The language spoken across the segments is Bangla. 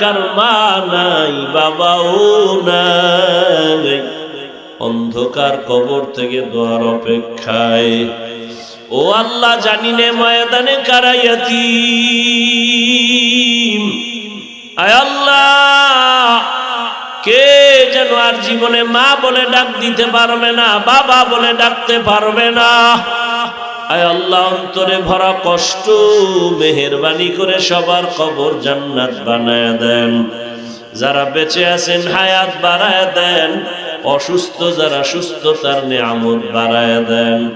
কার মা নাই, বাবাও নাই। অন্ধকার কবর থেকে দোয়ার অপেক্ষায়। ও আল্লাহ, জানি নে ময়দানে কারাইয়াতি আয় আল্লাহ, কে যেন আর জীবনে মা বলে ডাক দিতে পারবে না, বাবা বলে ডাকতে পারবে না। আয় আল্লাহ, অন্তরে ভরা কষ্ট, মেহেরবানি করে সবার কবর জান্নাত বানায় দেন। যারা বেঁচে আছেন, হায়াত বাড়ায় দেন। অসুস্থ যারা সুস্থতার নিয়ামত বাড়ায় দেন।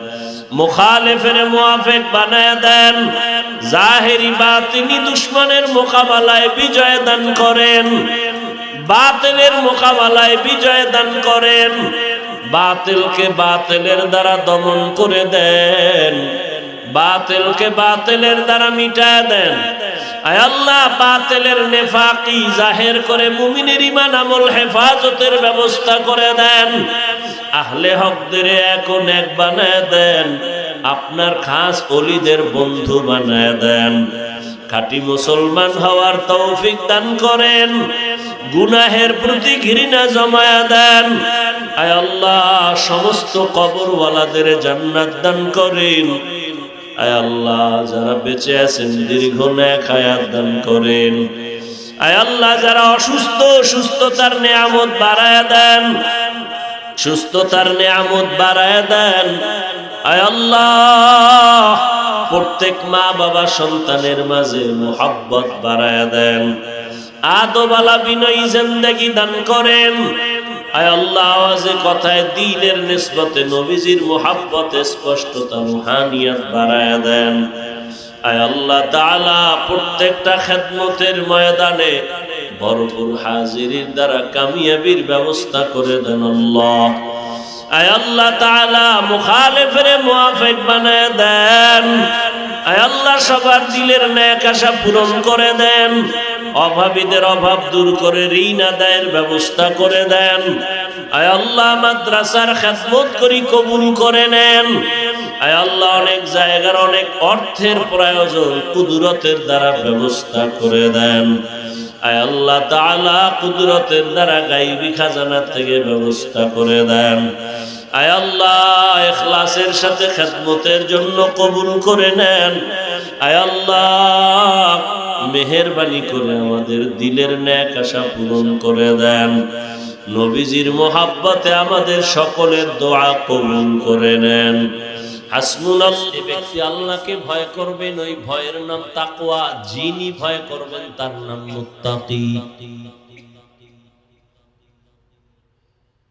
মুখালেফের মুআফেক বানায় দেন। জাহেরি বাতিনি দুশ্মনের মোকাবেলায় বিজয় দান করেন। বাতিলের মোকাবেলায় বিজয় দান করেন। বাতিলকে বাতিলের দ্বারা দমন করে দেন। বাতিলকে বাতিলের দ্বারা মিটায় দেন। আল্লাহ নেফাকি করে মুমিনের ইমান আমল হেফাজতের ব্যবস্থা করে দেন। আহলে হকদের এখন এক দেন। আপনার খাস অলিদের বন্ধু বানায় দেন। খাঁটি মুসলমান হওয়ার তৌফিক দান করেন। গুনাহের প্রতি ঘৃণা জমায়া দেন। আয় আল্লাহ, সমস্ত কবরওয়ালাদের জান্নাত দান করেন। আয় আল্লাহ, যারা বেঁচে আছেন, দীর্ঘ ন্যাক হায়াত দান করেন। আয় আল্লাহ, যারা অসুস্থ, সুস্থতার নিয়ামত বাড়ায় দেন। সুস্থতার নিয়ামত বাড়ায় দেন। আয় আল্লাহ, প্রত্যেক মা বাবা সন্তানের মাঝে মোহাব্বত বাড়ায় দেন। আদবালা বিনয়ী জিন্দেগি দান করেন। আয় আল্লাহ আওয়াজে কথায় দিলের নিসবতে নবীজির মোহাব্বতে স্পষ্টতা, রুহানিয়াত বাড়ায় দেন। আয় আল্লাহ তাআলা, প্রত্যেকটা খেদমতের ময়দানে ভরপুর হাজিরির দ্বারা কামিয়াবির ব্যবস্থা করে দেন আল্লাহ। আয় আল্লাহ তাআলা, মুখালিফের মুআফিক বানায় দেন। আয় আল্লাহ সবার দিলের ন্যাক আশা পূরণ করে দেন। অভাবীদের অভাব দূর করে ঋণ আদায়ের ব্যবস্থা করে দেন। আয় আল্লাহ, মাদ্রাসার খেদমত করি কবুল করে নেন। আয় আল্লাহ, অনেক জায়গার অনেক অর্থের প্রয়োজন কুদরতের দ্বারা ব্যবস্থা করে দেন। আয় আল্লাহ তাআলা কুদরতের দ্বারা গাইবি খাজানা থেকে ব্যবস্থা করে দেন। আয় আল্লাহ সাথে খেদমতের জন্য কবুল করে নেন। আয় আল্লাহ, মেহেরবানি করে আমাদের দিলের ন্যাক আশা পূরণ করে দেন। নবীজির মোহাব্বতে আমাদের সকলের দোয়া কবুল করে নেন। ভয় করবেন, ওই ভয়ের নাম যিনি ভয় করবেন, তার নাম মুত্তাকি।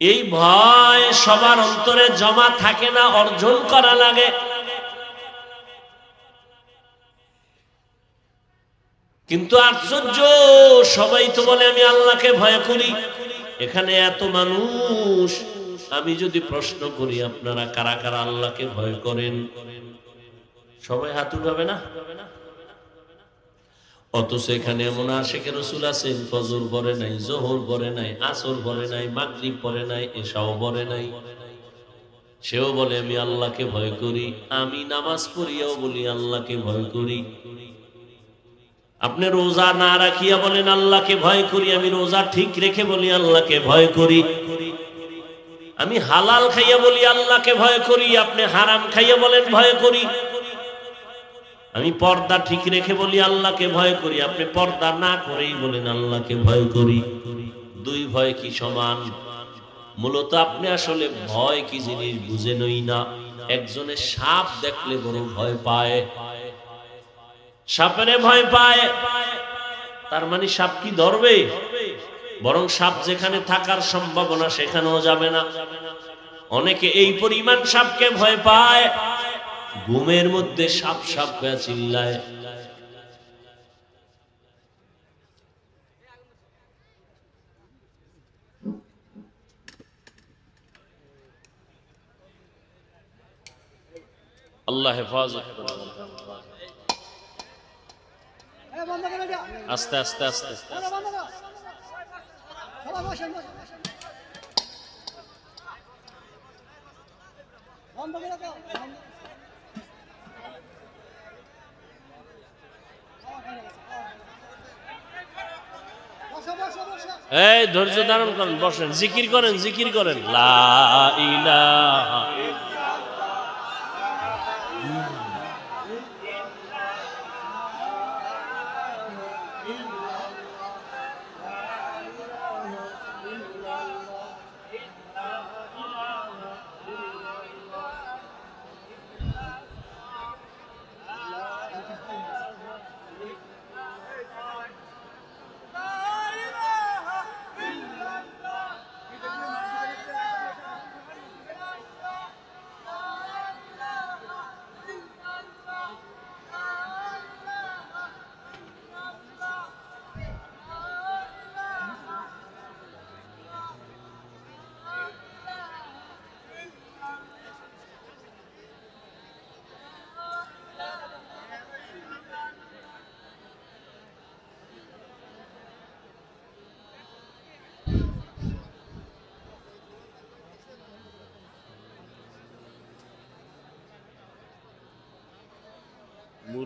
এই ভয় সবার অন্তরে জমা থাকে না, অর্জন করা লাগে। কিন্তু আশ্চর্য, সবাই তো বলে, আমি আল্লাহকে ভয় করি। এখানে এত মানুষ। আমি যদি প্রশ্ন করি, আপনারা কারা কারা আল্লাহকে ভয় করেন? সবাই হাত উঠাবে না? অথচ এখানে এমন আশেখের রসুল আছেন, ফজর পরে নাই, জোহর পরে নাই, আসর পরে নাই, মাগরিব পরে নাই এসাও পরে নাই। সেও বলে, আমি আল্লাহকে ভয় করি, আমি নামাজ পড়িয়াও বলি, আল্লাহকে ভয় করি। আপনি রোজা না রাখিয়া বলেন, আল্লাহকে ভয় করি, আমি রোজা ঠিক রেখে বলি, আল্লাহকে ভয় করি। আমি হালাল খাইয়া বলি, আল্লাহকে ভয় করি। আপনি হারাম খাইয়া বলেন, ভয় করি। আমি পর্দা ঠিক রেখে বলি, আল্লাহকে ভয় করি। আপনি পর্দা না করেই বলেন, আল্লাহকে ভয় করি। দুই ভয় কি সমান? মূলত আপনি আসলে ভয় কি জিনিস বুঝেনই না। একজনের সাপ দেখলে বড় ভয় পায়। সাপের ভয় পায়। তার মানে সাপ কি ধরবে? বরং সাপ যেখানে থাকার সম্ভাবনা সেখানেও যাবে না। অনেকে এই পরিমাণ সাপকে ভয় পায়। ঘুমের মধ্যে সাপ সাপ হয়ে চিল্লায়। আল্লাহ হেফাজত। আস্তে আস্তে আস্তে এই ধৈর্য ধারণ করেন বসেন। জিকির করেন জিকির করেন। লা ইলাহা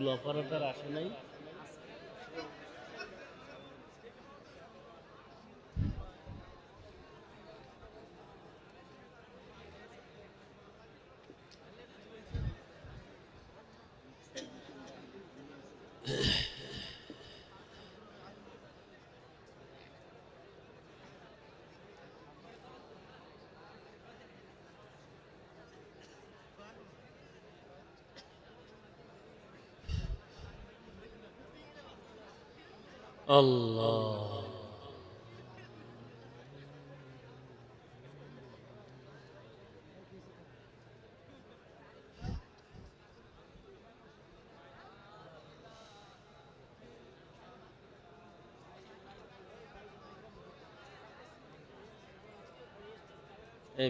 মূল অপারেটার আসে নাই। এই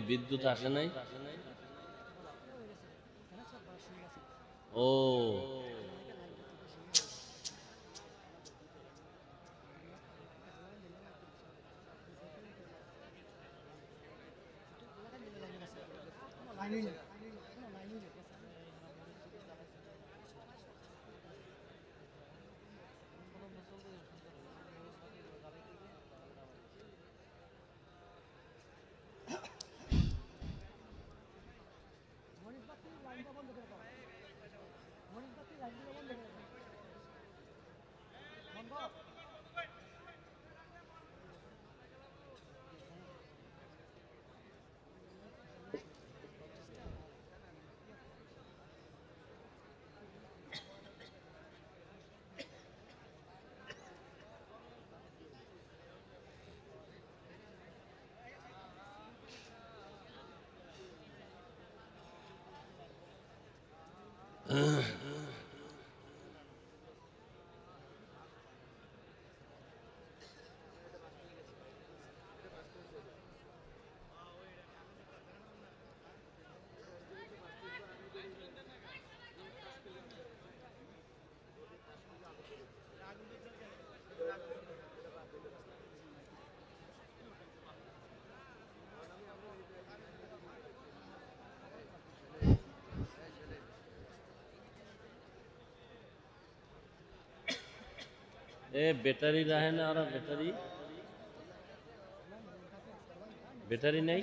বিদ্যুৎ আসে নাই? ও। 嗯。ব্যাটারি রাহে না আর ব্যাটারি? ব্যাটারি নেই?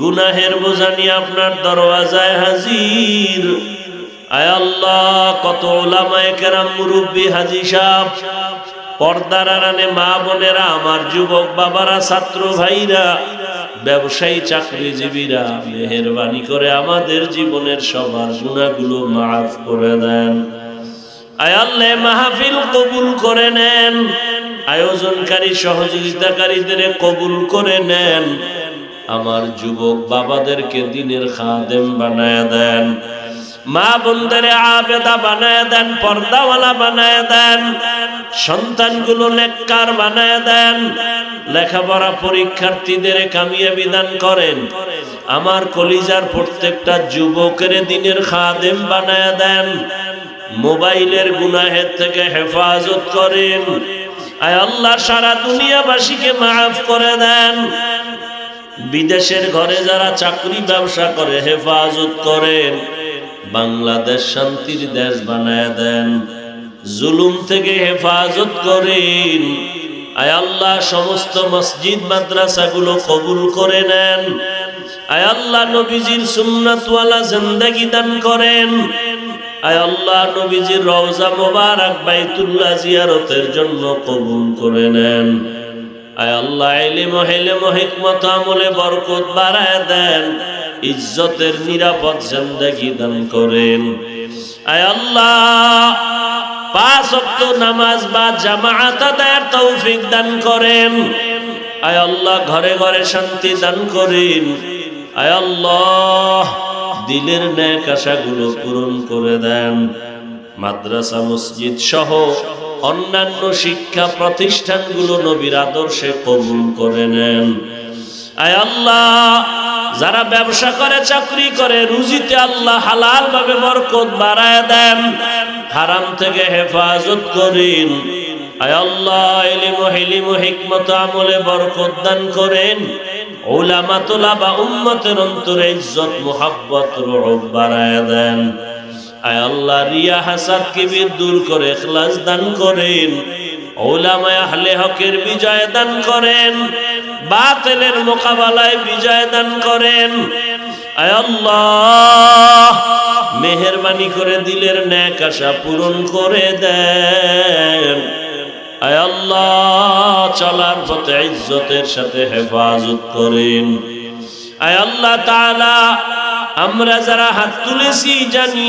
গুনাহের বোঝা নিয়ে আপনার দরওয়াজায় হাজির। আয় আল্লাহ, কত ওলামায়ে কেরাম মুরব্বী হাজি সাহ পর্দার আড়ালে মা বোনেরা, আমার যুবক বাবারা, ছাত্র ভাইরা, ব্যবসায়ী, চাকরিজীবীরা, মেহরবানি করে আমাদের জীবনের সবার গুণাগুলো মাফ করে দেন। আয়াল্লে মাহফিল কবুল করে নেন। আয়োজনকারী, সহযোগিতাকারীদের কবুল করে নেন। আমার যুবক বাবাদেরকে দিনের খাদেম বানায় দেন। মা বোনদের আবেদা বানায় দেন, পর্দাওয়ালা বানায় দেন, সন্তানগুলো নেককার বানায় দেন, লেখাপড়া পরীক্ষার্থীদের কামিয়াবি বিধান করেন। আমার কলিজার প্রত্যেকটা যুবকের দিনের খাদেম বানায় দেন। মোবাইলের গুনাহের থেকে হেফাজত করেন। আয় আল্লাহ সারা দুনিয়াবাসীকে মাফ করে দেন। বিদেশের ঘরে যারা চাকরি ব্যবসা করে, হেফাজত করেন, বাংলাদেশ শান্তির দেশ বানায় দেন। জুলুম থেকে হেফাজত করেন। আয় আল্লাহ, সমস্ত মসজিদ, মাদ্রাসাগুলো কবুল করে নেন। আয় আল্লাহ, নবীজির সুন্নাতওয়ালা জিন্দেগি দান করেন। আয় আল্লাহ, নবীজির রওজা মোবারক বাইতুল্লাহ জিয়ারতের জন্য কবুল করে নেন। আয় আল্লাহ ইলম হিলম হিকমত আমলে বরকত বাড়ায় দেন, ইজ্জতের নিরাপদ জিন্দেগি দান করেন। আয় আল্লাহ, পাঁচ ওয়াক্ত নামাজ বা আদায়ের তৌফিক দান করেন। আয় আল্লাহ, ঘরে ঘরে শান্তি দান করেন। আয় আল্লাহ, দিলের ন্যাক আশাগুলো পূরণ করে দেন। মাদ্রাসা, মসজিদ সহ অন্যান্য শিক্ষা প্রতিষ্ঠানগুলো নবীর আদর্শে কবুল করে নেন। আয় আল্লাহ, যারা ব্যবসা করে, চাকরি করে, রুজিতে আল্লাহ হালাল ভাবে বরকত বাড়ায় দেন, হারাম থেকে হেফাজত করেন। আয় আল্লাহ, ইলিম হিলিম হিকমত আমলে বরকত দান করেন। ওলামা তোলা বা উম্মতের অন্তরে ইজ্জত, মোহাব্বত রূপ বাড়ায় দেন। আয় আল্লাহ রিয়া হাসাদ কিবির দূর করে ইখলাস দান করেন। ওলামায় আহলে হকের বিজয় দান করেন। বাতিলের মোকাবেলায় বিজয় দান করেন। আয় আল্লাহ, মেহেরবানি করে দিলের ন্যাক আশা পূরণ করে দেন। আয় আল্লাহ, চলার পথে ইজ্জতের সাথে হেফাজত করেন। আয় আল্লাহ তাআলা আমরা যারা হাত তুলেছি জানি।